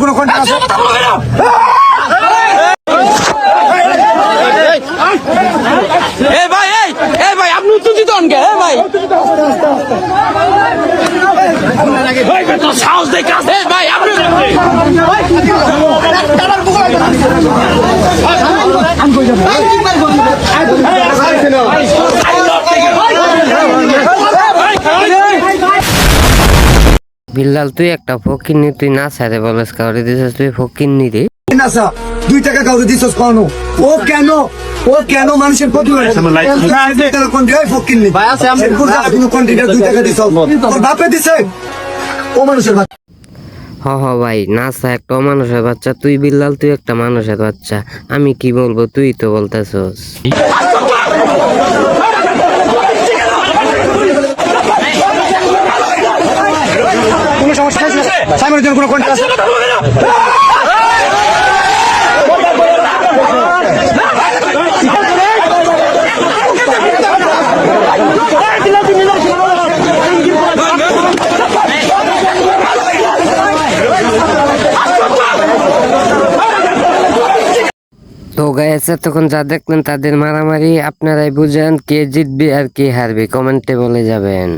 কোনো আছে? এই ভাই এই এই ভাই আপনি উত্তেজিত হন কে? এই ভাই। সাহস দেখে আছে ভাই আপনি বিল্লাল তুই একটা ফকিরনি তুই না ছাড়ে বলস কাউরে দিছিস তুই ফকিরনি রে। নাসা দুই টাকা কাউকে দিছস পানো ও কেন? ও কেন মানুষের ক্ষতি করে? টাকা কোন দিয়ে? ফকির নি। এরপর যা কোনো দুই টাকা দিছস? তোর বাপে দিছে? ও মানুষের বাচ্চা। হ হ ভাই নাসা একটা মানুষের বাচ্চা। তুই বিল্লাল তুই একটা মানুষের বাচ্চা। আমি কি বলব তুই তো বলতেছস কোনো সমস্যা আছে কোনো তো গাইছে তখন যা দেখলেন তাদের মারামারি, আপনারাই বুঝেন কে জিতবে আর কে হারবে। কমেন্টে বলে যাবেন।